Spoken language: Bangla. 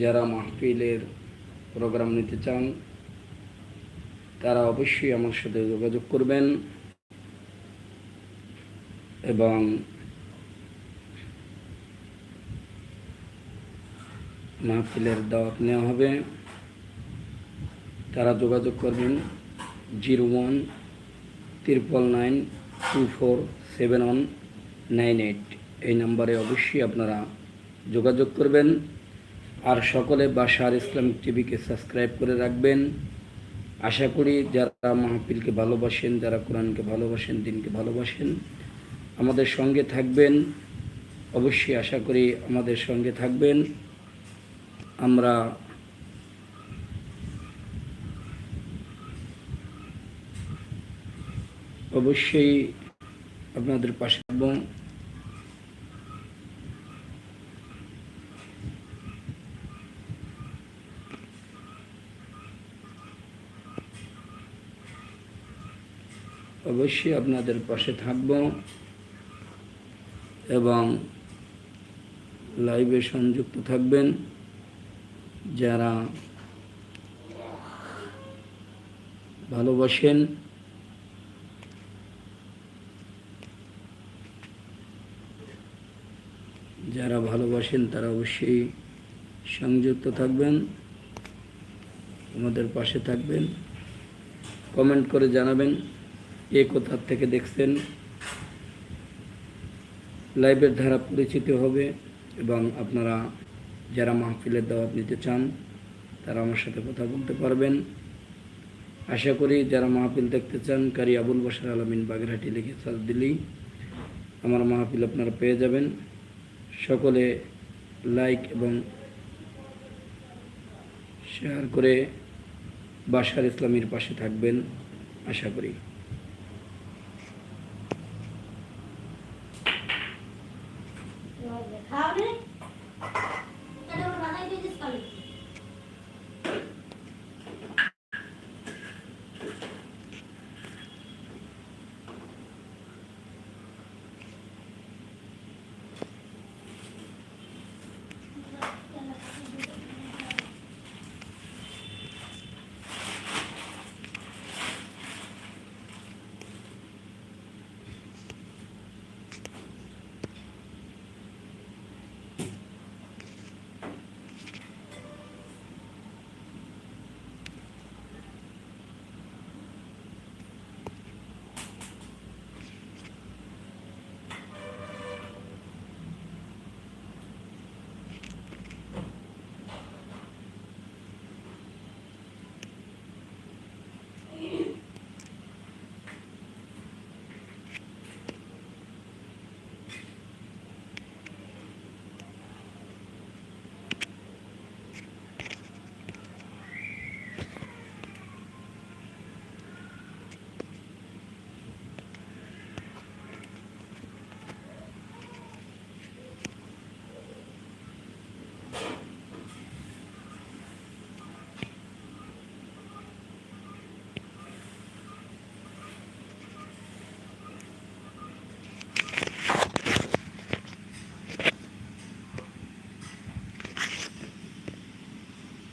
যারা মাহফিলের প্রোগ্রাম নিতে চান, তারা অবশ্যই আমার সাথে যোগাযোগ করবেন এবং মাহফিলের দাওয়াত নেওয়া হবে। তারা যোগাযোগ করবেন zero one triple nine two four seven one nine eight. এই নাম্বারে অবশ্যই আপনারা যোগাযোগ করবেন। আর সকলে বাসার ইসলামিক টিভিকে সাবস্ক্রাইব করে রাখবেন। আশা করি যারা মাহফিলকে ভালোবাসেন, যারা কোরআনকে ভালোবাসেন, দিনকে ভালোবাসেন, আমাদের সঙ্গে থাকবেন। অবশ্যই আশা করি আমাদের সঙ্গে থাকবেন। আমরা অবশ্যই আপনাদের পাশে থাকব। অবশ্যই আপনাদের পাশে থাকব এবং লাইভে সংযুক্ত থাকবেন। যারা ভালোবাসেন যারা ভালোবাসেন, তারা অবশ্যই সংযুক্ত থাকবেন, আমাদের পাশে থাকবেন। কমেন্ট করে জানাবেন। কে কোথার থেকে দেখছেন। লাইভের ধারা পরিচিত হবে এবং আপনারা যারা মাহফিলের দাওয়াত নিতে চান, তারা আমার সাথে কথা বলতে পারবেন। আশা করি যারা মাহফিল দেখতে চান, কারি আবুল বসার আলমিন বাগেরহাটি লিখে সার্চ দিলেই আমার মাহফিল আপনারা পেয়ে যাবেন। সকলে লাইক এবং শেয়ার করে বাসার ইসলামীর পাশে থাকবেন, আশা করি।